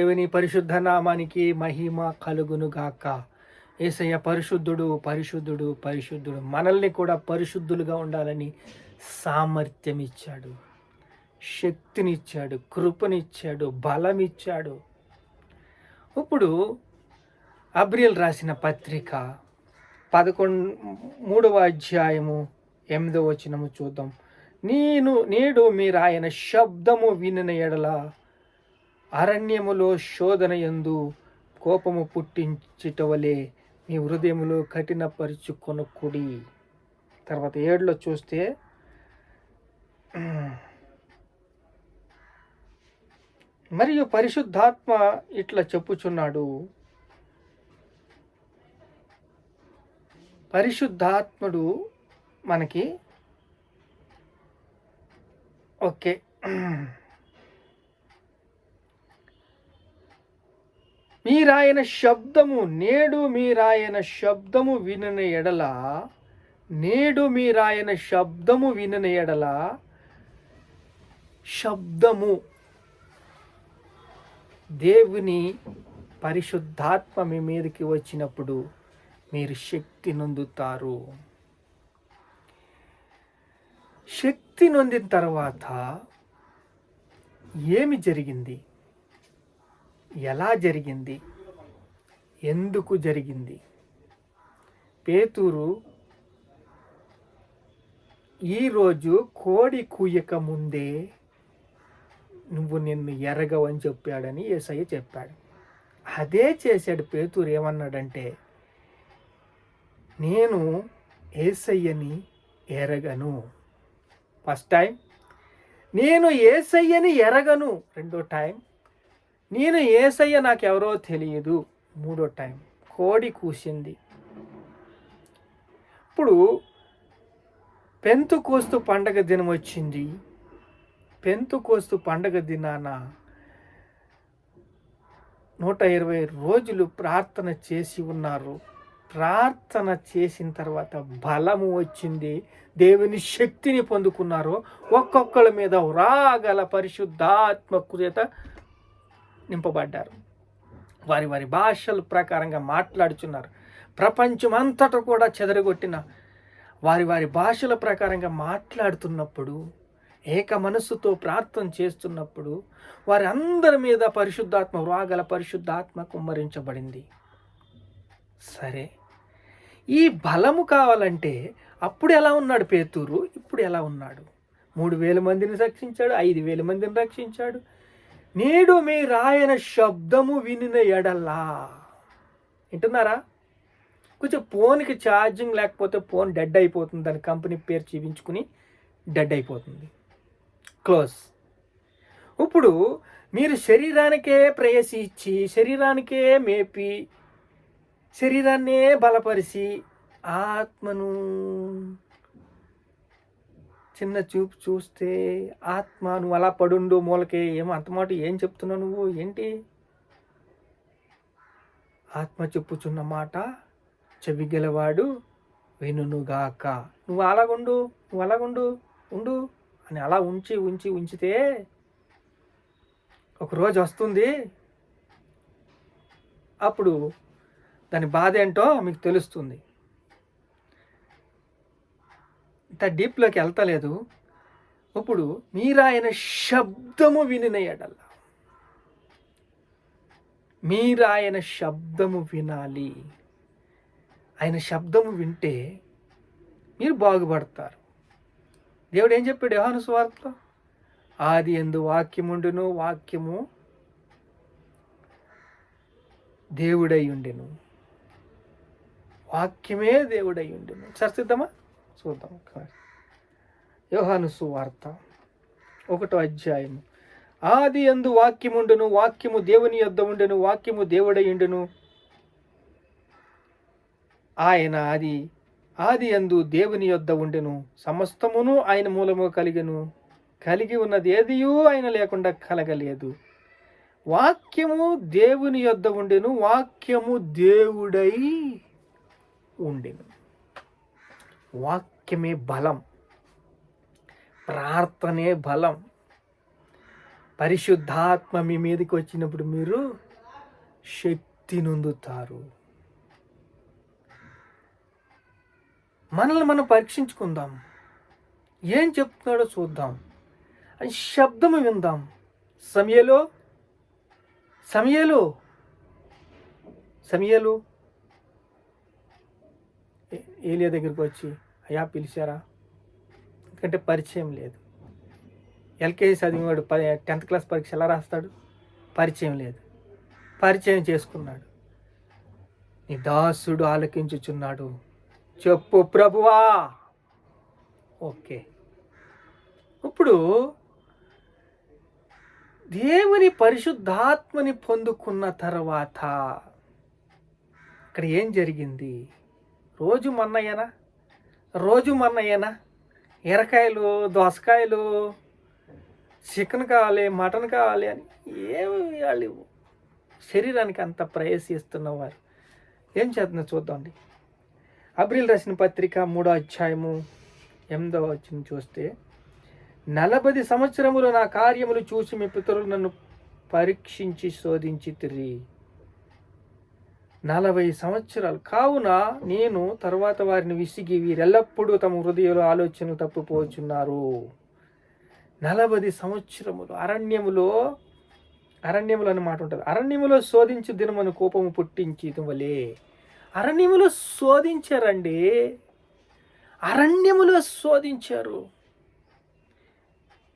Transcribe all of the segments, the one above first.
దేవుని పరిశుద్ధ నామానికి మహిమ కలుగును గాక. ఏసయ్య పరిశుద్ధుడు పరిశుద్ధుడు పరిశుద్ధుడు. మనల్ని కూడా పరిశుద్ధులుగా ఉండాలని సామర్థ్యం ఇచ్చాడు శక్తినిచ్చాడు కృపనిచ్చాడు బలం ఇచ్చాడు ఇప్పుడు అబ్రియల్ రాసిన పత్రిక పదకొండు మూడవ అధ్యాయము ఎనిమిదవ వచనము చూద్దాం. నేను నేడు మీరు ఆయన శబ్దము వినిన ఎడల అరణ్యములో శోధన యందు కోపము పుట్టించుటవలే మీ హృదయములో కఠినపరుచుకొనకుడి. తర్వాత ఏడులో చూస్తే మరియు పరిశుద్ధాత్మ ఇట్లా చెప్పుచున్నాడు. పరిశుద్ధాత్ముడు మనకి ఓకే. మీరాయన శబ్దము నేడు మీరాయన శబ్దము వినని ఎడల నేడు మీరాయన శబ్దము వినని ఎడల శబ్దము. దేవుని పరిశుద్ధాత్మ మీ మీదకి వచ్చినప్పుడు మీరు శక్తి నొందుతారు. శక్తి నొందిన తర్వాత ఏమి జరిగింది? ఎలా జరిగింది? ఎందుకు జరిగింది? పేతూరు ఈరోజు కోడి కూయక ముందే నువ్వు నిన్ను ఎరగవని చెప్పాడని ఏసయ్య చెప్పాడు. అదే చేశాడు పేతూరు ఏమన్నాడంటే నేను ఏసయ్యని ఎరగను. ఫస్ట్ టైం నేను ఏసయ్యని ఎరగను. రెండో టైం నేను ఏసయ్య నాకెవరో తెలియదు. మూడో టైం. కోడి కూసింది. ఇప్పుడు పెంతు కోస్తు పండగ దినం వచ్చింది. పెంతు కోస్తు పండగ దినాన నూట ఇరవై రోజులు ప్రార్థన చేసి ఉన్నారు. ప్రార్థన చేసిన తర్వాత బలము వచ్చింది. దేవుని శక్తిని పొందుకున్నారు. ఒక్కొక్కళ్ళ మీద రాగల పరిశుద్ధాత్మ చేత నింపబడ్డారు. వారి వారి భాషల ప్రకారంగా మాట్లాడుచున్నారు. ప్రపంచం అంతటా కూడా చెదరగొట్టిన వారి వారి భాషల ప్రకారంగా మాట్లాడుతున్నప్పుడు ఏక మనస్సుతో ప్రార్థన చేస్తున్నప్పుడు వారి అందరి మీద పరిశుద్ధాత్మ రాగల పరిశుద్ధాత్మ కుమ్మరించబడింది. సరే ఈ బలము కావాలంటే అప్పుడు ఎలా ఉన్నాడు పేతూరు? ఇప్పుడు ఎలా ఉన్నాడు? మూడు వేల మందిని రక్షించాడు ఐదు వేల మందిని రక్షించాడు నేడు మీ రాయన శబ్దము వినిన ఎడల్లా వింటున్నారా? కొంచెం ఫోన్కి ఛార్జింగ్ లేకపోతే ఫోన్ డెడ్ అయిపోతుంది. దాని కంపెనీ పేరు చూపించుకుని డెడ్ అయిపోతుంది. క్లోజ్. ఇప్పుడు మీరు శరీరానికే ప్రేయసి ఇచ్చి శరీరానికే మేపి శరీరాన్నే బలపరిచి ఆత్మను చిన్న చూపు చూస్తే ఆత్మ నువ్వు అలా పడుండు మూలకే ఏమో అంత మాట ఏం చెప్తున్నావు నువ్వు? ఏంటి? ఆత్మ చెప్పుచున్న మాట చెవి గెలవాడు వినుగాక నువ్వు అలాగుండు నువ్వు అలాగుండు ఉండు అని అలా ఉంచి ఉంచి ఉంచితే ఒకరోజు వస్తుంది. అప్పుడు దాని బాధ ఏంటో మీకు తెలుస్తుంది. అంత డీప్లోకి వెళ్తలేదు. ఇప్పుడు మీరాయన శబ్దము వినిన మీరాయన శబ్దము వినాలి. ఆయన శబ్దము వింటే మీరు బాగుపడతారు. దేవుడు ఏం చెప్పాడు యోహాను స్వార్థలో ఆది ఎందు వాక్యముండును వాక్యము దేవుడై ఉండెను. వాక్యమే దేవుడై ఉండెను. చర్చిద్దామా చూద్దాం ఒకసారి. యోహాను సువార్త ఒకటో అధ్యాయము. ఆది ఎందు వాక్యముండును వాక్యము దేవుని యొద్ద ఉండెను వాక్యము దేవుడై ఆయన అది ఆది ఎందు దేవుని యొద్ద ఉండెను. సమస్తమును ఆయన మూలము కలిగెను. కలిగి ఉన్నది ఏదియూ ఆయన లేకుండా కలగలేదు. వాక్యము దేవుని యొద్ద ఉండెను వాక్యము దేవుడై ఉండెను. వాక్యమే బలం ప్రార్థనే బలం. పరిశుద్ధాత్మ మీ మీదకి వచ్చినప్పుడు మీరు శక్తి నొందుతారు. మనల్ని మనం పరీక్షించుకుందాం. ఏం చెప్తున్నాడో చూద్దాం. అని శబ్దము విందాం. సమయలో? సమయలు? సమయలు? ఏలియా దగ్గరికి వచ్చి అయ్యా పిలిచారా? ఎందుకంటే పరిచయం లేదు. ఎల్కేజీ చదివినవాడు ప టెన్త్ క్లాస్ పరీక్ష ఎలా రాస్తాడు? పరిచయం లేదు. పరిచయం చేసుకున్నాడు. నీ దాసుడు ఆలకించుచున్నాడు. చెప్పు ప్రభువా. ఓకే. ఇప్పుడు దేవుని పరిశుద్ధాత్మని పొందుకున్న తర్వాత ఇక్కడ ఏం జరిగింది? రోజు మన్నయ్యనా? రోజు మన్నయ్యనా? ఎరకాయలు దోసకాయలు చికెన్ కావాలి మటన్ కావాలి అని ఏమి వాళ్ళు శరీరానికి అంత ప్రయత్నిస్తున్నవారు ఏం చేస్తుందో చూద్దామండి అబ్రిల్ రాసిన పత్రిక మూడో అధ్యాయము ఎనిమిదో వచ్చిన చూస్తే నలభై సంవత్సరములు నా కార్యములు చూసి మీ పితరులు నన్ను పరీక్షించి శోధించి తిరిగి నలభై సంవత్సరాలు. కావున నేను తర్వాత వారిని విసిగి వీరెల్లప్పుడూ తమ హృదయంలో ఆలోచనలు తప్పిపోచున్నారు. నలభై సంవత్సరములు అరణ్యములో అరణ్యములు అని మాట ఉంటుంది. అరణ్యములో శోధించు దినమని కోపము పుట్టించి వలే అరణ్యములో శోధించారండి. అరణ్యములో శోధించారు.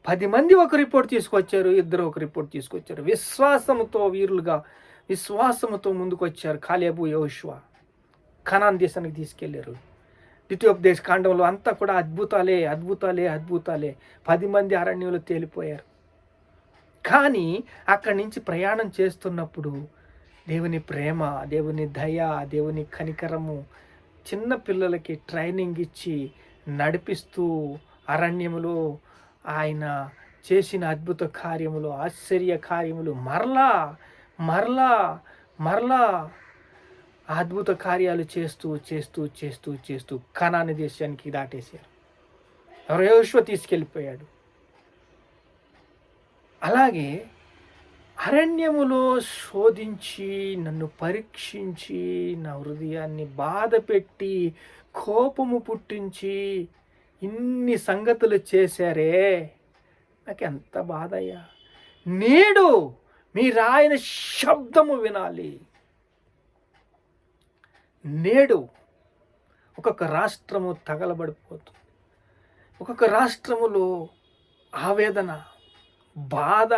పది మంది ఒక రిపోర్ట్ తీసుకొచ్చారు ఇద్దరు ఒక రిపోర్ట్ తీసుకొచ్చారు. విశ్వాసంతో వీరులుగా విశ్వాసముతో ముందుకు వచ్చారు కాలేబు యోష్వ ఖనాన్ దేశానికి తీసుకెళ్ళారు. ద్వితీయోపదేశ కాండంలో అంతా కూడా అద్భుతాలే అద్భుతాలే అద్భుతాలే. పది మంది అరణ్యంలో తేలిపోయారు. కానీ అక్కడి నుంచి ప్రయాణం చేస్తున్నప్పుడు దేవుని ప్రేమ దేవుని దయ దేవుని కనికరము చిన్న పిల్లలకి ట్రైనింగ్ ఇచ్చి నడిపిస్తూ అరణ్యములో ఆయన చేసిన అద్భుత కార్యములు ఆశ్చర్య కార్యములు మరలా మరలా మరలా అద్భుత కార్యాలు చేస్తూ చేస్తూ చేస్తూ చేస్తూ కణాన్ని దేశానికి దాటేశారు. రేషువ తీసుకెళ్ళిపోయాడు. అలాగే అరణ్యములో శోధించి నన్ను పరీక్షించి నా హృదయాన్ని బాధ పెట్టి కోపము పుట్టించి ఇన్ని సంగతులు చేశారే. నాకు ఎంత బాధ అయ్యా నేడు మీరు ఆయన శబ్దము వినాలి. నేడు ఒక్కొక్క రాష్ట్రము తగలబడిపోతుంది. ఒక్కొక్క రాష్ట్రములో ఆవేదన బాధ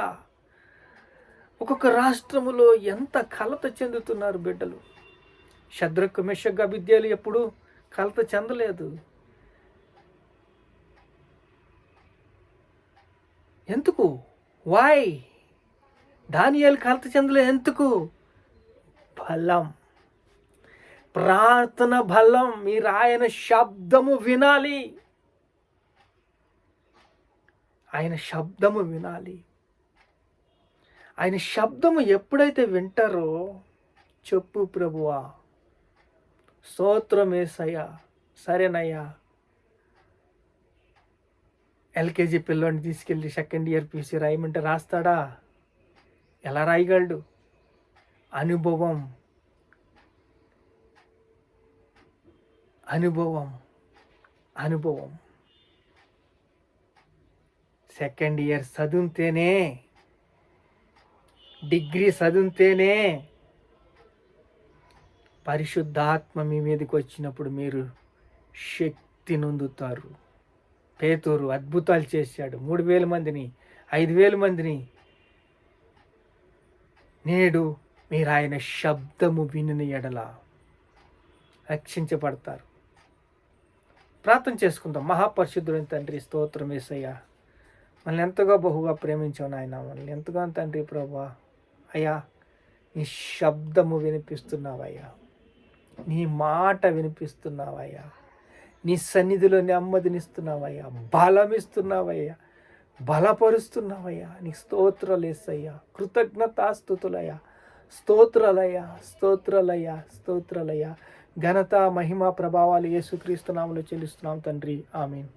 ఒక్కొక్క రాష్ట్రములో ఎంత కలత చెందుతున్నారు బిడ్డలు. శద్రకు మిషగ్గ విద్యలు ఎప్పుడు కలత చెందలేదు. ఎందుకు? వాయ్ దానియాలు కలత ఎందుకు? బలం. ప్రార్థన బలం. మీరు ఆయన శబ్దము వినాలి. ఆయన శబ్దము వినాలి. ఆయన శబ్దము ఎప్పుడైతే వింటారో చెప్పు ప్రభువా. స్తోత్రమేసయ్యా సరేనయ్యా. ఎల్కేజీ పిల్లోని తీసుకెళ్ళి సెకండ్ ఇయర్ పీసీ రాయమంటే రాస్తాడా? ఎలా రాయగలడు? అనుభవం. అనుభవం. అనుభవం. సెకండ్ ఇయర్ చదివితేనే డిగ్రీ చదివితేనే పరిశుద్ధాత్మ మీ మీదకి వచ్చినప్పుడు మీరు శక్తి నొందుతారు. పేతూరు అద్భుతాలు చేశాడు. మూడు వేల మందిని ఐదు వేల మందిని నేడు మీరు ఆయన శబ్దము వినిన ఎడల రక్షించబడతారు. ప్రార్థన చేసుకుందాం. మహాపరిశుద్ధుడైన తండ్రి స్తోత్రం వేసయ్యా మనల్ని ఎంతగా బహుగా ప్రేమించావు నాయన మనల్ని. ఎంతగా తండ్రి ప్రభా అయ్యా నీ శబ్దము వినిపిస్తున్నావయ్యా. నీ మాట వినిపిస్తున్నావయ్యా. నీ సన్నిధిలో నెమ్మదినిస్తున్నావయ్యా బలమిస్తున్నావయ్యా. బలపరుస్తున్నావయ్యా. నీ స్తోత్రలేసయ్యా కృతజ్ఞతాస్థుతులయ్యా. స్తోత్రాలయ్యా స్తోత్రాలయ్యా స్తోత్రాలయ్యా. ఘనత మహిమ ప్రభావాలు యేసుక్రీస్తు నామలో చెల్లిస్తున్నాం తండ్రి. ఆమెన్.